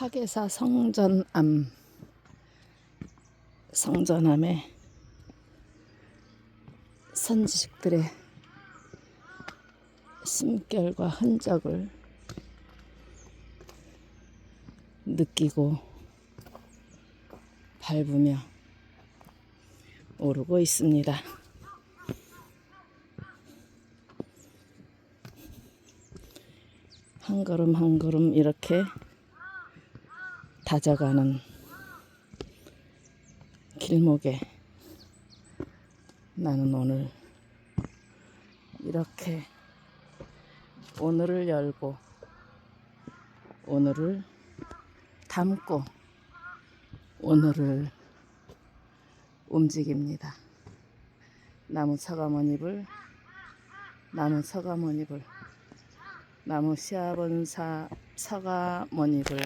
파괴사 성전암 성전암의 선지식들의 숨결과 흔적을 느끼고 밟으며 오르고 있습니다. 한 걸음 한 걸음 이렇게 다져가는 길목에 나는 오늘 이렇게 오늘을 열고 오늘을 담고 오늘을 움직입니다. 나무 서가모니불 나무 서가모니불 나무 시아본사 서가모니불